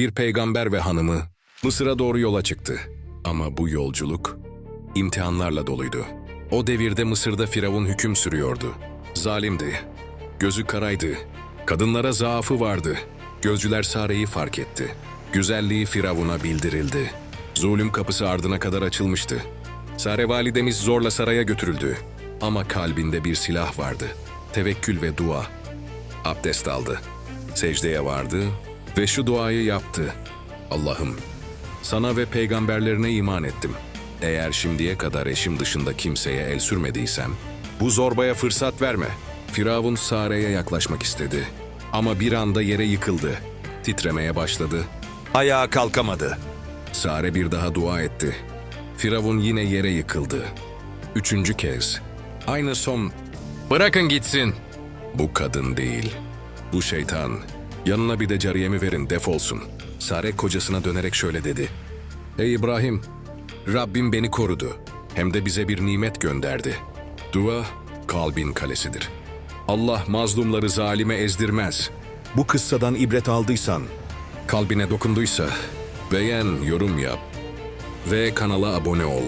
Bir peygamber ve hanımı Mısır'a doğru yola çıktı. Ama bu yolculuk imtihanlarla doluydu. O devirde Mısır'da Firavun hüküm sürüyordu. Zalimdi. Gözü karaydı. Kadınlara zaafı vardı. Gözcüler Sare'yi fark etti. Güzelliği Firavun'a bildirildi. Zulüm kapısı ardına kadar açılmıştı. Sare validemiz zorla saraya götürüldü. Ama kalbinde bir silah vardı. Tevekkül ve dua. Abdest aldı. Secdeye vardı ve şu duayı yaptı. Allah'ım, sana ve peygamberlerine iman ettim. Eğer şimdiye kadar eşim dışında kimseye el sürmediysem, bu zorbaya fırsat verme. Firavun Sare'ye yaklaşmak istedi. Ama bir anda yere yıkıldı. Titremeye başladı. Ayağa kalkamadı. Sare bir daha dua etti. Firavun yine yere yıkıldı. Üçüncü kez. Aynı son. Bırakın gitsin. Bu kadın değil. Bu şeytan. Yanına bir de cariyemi verin defolsun. Sare kocasına dönerek şöyle dedi. Ey İbrahim, Rabbim beni korudu. Hem de bize bir nimet gönderdi. Dua, kalbin kalesidir. Allah mazlumları zalime ezdirmez. Bu kıssadan ibret aldıysan Kalbine dokunduysa beğen, yorum yap ve kanala abone ol.